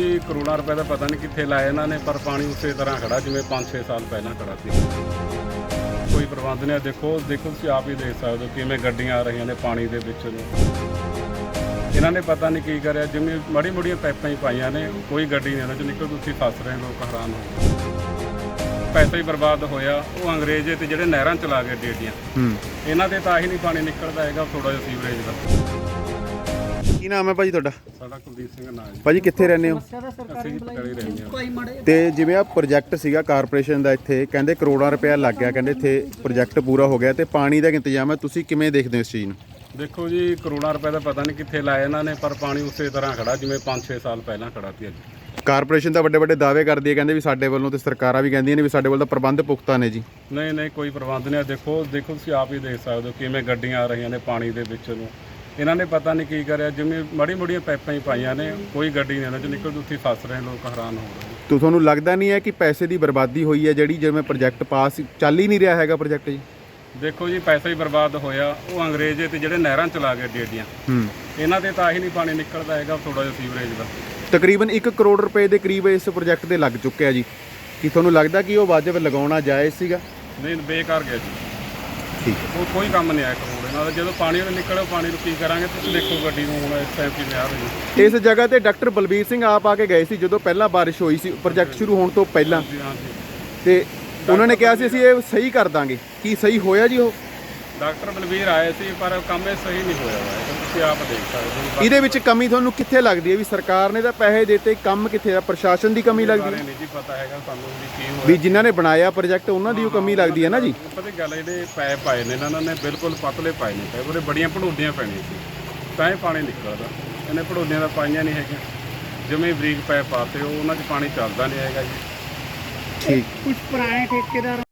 ਜੀ ਕਰੋੜਾਂ ਰੁਪਏ ਦਾ ਪਤਾ ਨਹੀਂ ਕਿੱਥੇ ਲਾਇਆ ਇਹਨਾਂ ਨੇ ਪਰ ਪਾਣੀ ਉਸੇ ਤਰ੍ਹਾਂ ਖੜਾ ਜਿਵੇਂ 5-6 ਸਾਲ ਪਹਿਲਾਂ ਖੜਾ ਸੀ। ਕੋਈ ਪ੍ਰਬੰਧ ਨਹੀਂ। ਦੇਖੋ ਦੇਖੋ ਤੁਸੀਂ ਆਪ ਹੀ ਦੇਖ ਸਕਦੇ ਹੋ ਕਿਵੇਂ ਗੱਡੀਆਂ ਆ ਰਹੀਆਂ ਨੇ ਪਾਣੀ ਦੇ ਵਿੱਚ ਨੂੰ। ਇਹਨਾਂ ਨੇ ਪਤਾ ਨਹੀਂ ਕੀ ਕਰਿਆ। ਜਿਵੇਂ ਮੜੀ ਮੜੀਆਂ ਪਾਈਪਾਂ ਹੀ ਪਾਈਆਂ ਨੇ ਕੋਈ ਗੱਡੀ ਨਹੀਂ ਇਹਨਾਂ ਚ ਨਿਕਲ ਤੁਸੀਂ ਫਸ ਰਹੇ ਲੋਕ ਹੈਰਾਨ ਹੋ। ਪੈਸਾ ਹੀ ਬਰਬਾਦ ਹੋਇਆ। ਉਹ ਅੰਗਰੇਜ਼ੇ ਤੇ ਜਿਹੜੇ ਨਹਿਰਾਂ ਚਲਾ ਗਏ ਡੇਡੀਆਂ। ਹੂੰ। ਇਹਨਾਂ ਦੇ ਤਾਂ ਹੀ ਨਹੀਂ ਪਾਣੀ ਨਿਕਲਦਾ ਹੈਗਾ ਥੋੜਾ ਜਿਹਾ ਸੀਵਰੇਜ ਦਾ। ਕੀ ਨਾਮ ਹੈ ਭਾਜੀ ਤੁਹਾਡਾ? ਸਾਡਾ ਕੁਲਦੀਪ ਸਿੰਘ ਨਾਂ ਹੈ ਭਾਜੀ ਕਿੱਥੇ ਰਹਿੰਦੇ ਹੋ? ਅਸੀਂ ਕਲੀ ਰਹਿੰਦੇ ਹਾਂ। ਤੇ ਜਿਵੇਂ ਆ ਪ੍ਰੋਜੈਕਟ ਸੀਗਾ ਕਾਰਪੋਰੇਸ਼ਨ ਦਾ ਇੱਥੇ ਕਹਿੰਦੇ ਕਰੋੜਾਂ ਰੁਪਇਆ ਲੱਗ ਗਿਆ ਕਹਿੰਦੇ ਇੱਥੇ ਪ੍ਰੋਜੈਕਟ ਪੂਰਾ ਹੋ ਗਿਆ ਤੇ ਪਾਣੀ ਦਾ ਇੰਤਜ਼ਾਮ ਹੈ ਤੁਸੀਂ ਕਿਵੇਂ ਦੇਖਦੇ ਹੋ ਇਸ ਚੀਜ਼ ਨੂੰ? ਦੇਖੋ ਜੀ ਕਰੋੜਾਂ ਰੁਪਏ ਦਾ ਪਤਾ ਨਹੀਂ ਕਿੱਥੇ ਲਾਇਆ ਇਹਨਾਂ ਨੇ ਪਰ ਪਾਣੀ ਉਸੇ ਤਰ੍ਹਾਂ ਖੜਾ ਜਿਵੇਂ 5-6 ਸਾਲ ਪਹਿਲਾਂ ਖੜਾ ਸੀ ਅੱਜ। ਕਾਰਪੋਰੇਸ਼ਨ ਤਾਂ ਵੱਡੇ ਵੱਡੇ ਦਾਅਵੇ ਕਰਦੀ ਹੈ ਕਹਿੰਦੇ ਵੀ ਸਾਡੇ ਵੱਲੋਂ ਤੇ ਸਰਕਾਰਾਂ ਵੀ ਕਹਿੰਦੀਆਂ ਨੇ ਵੀ ਸਾਡੇ ਵੱਲ ਤਾਂ ਪ੍ਰਬੰਧ ਪੁਖਤਾ ਨੇ ਜੀ। ਨਹੀਂ ਨਹੀਂ ਕੋਈ ਪ੍ਰਬੰਧ ਨਹੀਂ ਹੈ। ਦੇਖੋ ਦੇਖੋ ਤੁਸੀਂ ਆਪ ਹੀ ਦੇਖ ਸਕਦੇ ਹੋ ਕਿਵੇਂ ਗੱਡੀਆਂ ਆ ਰਹੀਆਂ ਨੇ ਪਾਣੀ ਦੇ ਵਿੱਚ ਨੂੰ। ਇਹਨਾਂ ਨੇ ਪਤਾ ਨਹੀਂ ਕੀ ਕਰਿਆ ਜਿਵੇਂ ਮੜੀ ਮੜੀਆਂ ਪਾਈਪਾਂ ਹੀ ਪਾਈਆਂ ਨੇ ਕੋਈ ਗੱਡੀ ਨਹੀਂ ਇਹਨਾਂ ਚ ਨਿਕਲ ਤੁਸੀਂ ਫਸ ਰਹੇ ਲੋਕ ਹੈਰਾਨ ਹੋ ਰਹੇ ਤੋ ਤੁਹਾਨੂੰ ਲੱਗਦਾ ਨਹੀਂ ਹੈ ਕਿ ਪੈਸੇ ਦੀ ਬਰਬਾਦੀ ਹੋਈ ਹੈ ਜਿਹੜੀ ਜਿਵੇਂ ਪ੍ਰੋਜੈਕਟ ਪਾਸ ਚੱਲ ਹੀ ਨਹੀਂ ਰਿਹਾ ਹੈਗਾ ਪ੍ਰੋਜੈਕਟ ਜੀ? ਦੇਖੋ ਜੀ ਪੈਸਾ ਹੀ ਬਰਬਾਦ ਹੋਇਆ ਉਹ ਅੰਗਰੇਜ਼ੇ ਤੇ ਜਿਹੜੇ ਨਹਿਰਾਂ ਚਲਾ ਗਏ ਡੇਡੀਆਂ ਹੂੰ। ਇਹਨਾਂ ਦੇ ਤਾਂ ਹੀ ਨਹੀਂ ਪਾਣੀ ਨਿਕਲਦਾ ਹੈਗਾ ਥੋੜਾ ਜਿਹਾ ਸੀਵਰੇਜ ਦਾ। ਤਕਰੀਬਨ 1 ਕਰੋੜ ਰੁਪਏ ਦੇ ਕਰੀਬ ਇਸ ਪ੍ਰੋਜੈਕਟ ਦੇ ਲੱਗ ਚੁੱਕਿਆ ਜੀ। ਕੀ ਤੁਹਾਨੂੰ ਲੱਗਦਾ ਕਿ ਉਹ ਵਾਜਬ ਲਗਾਉਣਾ ਜਾਇਜ਼ ਸੀਗਾ? ਨਹੀਂ ਬੇਕਾਰ ਗਿਆ ਜੀ। ਠੀਕ ਉਹ ਕੋਈ ਕੰਮ ਨਹੀਂ ਆਇਆ ਕਰੋੜ ਇਹਨਾਂ ਦਾ ਜਦੋਂ ਪਾਣੀ ਉਹ ਨਿਕਲਿਆ ਪਾਣੀ ਨੂੰ ਕੀ ਕਰਾਂਗੇ ਤੁਸੀਂ ਦੇਖੋ ਗੱਡੀ ਨੂੰ ਹੁਣ ਇਸ ਟਾਈਮ ਕਿਵੇਂ ਆ ਰਹੀ ਹੈ। ਇਸ ਜਗ੍ਹਾ ਤੇ ਡਾਕਟਰ ਬਲਬੀਰ ਸਿੰਘ ਆਪ ਆ ਕੇ ਗਏ ਸੀ ਜਦੋਂ ਪਹਿਲਾਂ ਬਾਰਿਸ਼ ਹੋਈ ਸੀ ਪ੍ਰੋਜੈਕਟ ਸ਼ੁਰੂ ਹੋਣ ਤੋਂ ਪਹਿਲਾਂ। ਜੀ ਤੇ ਉਹਨਾਂ ਨੇ ਕਿਹਾ ਸੀ ਅਸੀਂ ਇਹ ਸਹੀ ਕਰ ਦਾਂਗੇ। ਕੀ ਸਹੀ ਹੋਇਆ ਜੀ ਉਹ? ਡਾਕਟਰ ਬਲਵੀਰ ਆਏ ਸੀ ਪਰ ਕੰਮ ਇਹ ਸਹੀ ਨਹੀਂ ਹੋਇਆ ਹੋਇਆ। ਇਹ ਤੁਸੀਂ ਆਪ ਦੇਖ ਸਕਦੇ ਹੋ। ਇਹਦੇ ਵਿੱਚ ਕਮੀ ਤੁਹਾਨੂੰ ਕਿੱਥੇ ਲੱਗਦੀ ਹੈ? ਵੀ ਸਰਕਾਰ ਨੇ ਤਾਂ ਪੈਸੇ ਦਿੱਤੇ ਕੰਮ ਕਿੱਥੇ ਆ? ਪ੍ਰਸ਼ਾਸਨ ਦੀ ਕਮੀ ਲੱਗਦੀ ਹੈ? ਨਹੀਂ ਜੀ ਪਤਾ ਹੈਗਾ ਸਾਨੂੰ ਵੀ ਕੀ ਹੋਇਆ। ਵੀ ਜਿਨ੍ਹਾਂ ਨੇ ਬਣਾਇਆ ਪ੍ਰੋਜੈਕਟ ਉਹਨਾਂ ਦੀ ਉਹ ਕਮੀ ਲੱਗਦੀ ਹੈ ਨਾ ਜੀ? ਪਤਾ ਗੱਲ ਹੈ, ਜਿਹੜੇ ਪੈਪ ਪਾਏ ਨੇ ਇਹਨਾਂ ਨੇ ਬਿਲਕੁਲ ਪਤਲੇ ਪਾਏ ਨੇ ਪੈਪ ਉਹਦੇ ਬੜੀਆਂ ਭੜੋਡੀਆਂ ਪੈਣੀਆਂ ਸੀ। ਤਾਂ ਇਹ ਪਾਣੀ ਨਿਕਲਦਾ। ਇਹਨੇ ਭੜੋਡੀਆਂ ਦਾ ਪਾਈਆਂ ਨਹੀਂ ਹੈਗੀਆਂ। ਜਿਵੇਂ ਬਰੀਕ ਪੈਪ ਪਾਤੇ ਉਹ ਉਹਨਾਂ 'ਚ ਪਾਣੀ ਚੱਲਦਾ ਨਹੀਂ ਹੈਗਾ ਜੀ। ਠੀਕ। ਕੁਝ ਪੁਰਾਣੇ ਠੇਕੇਦਾਰ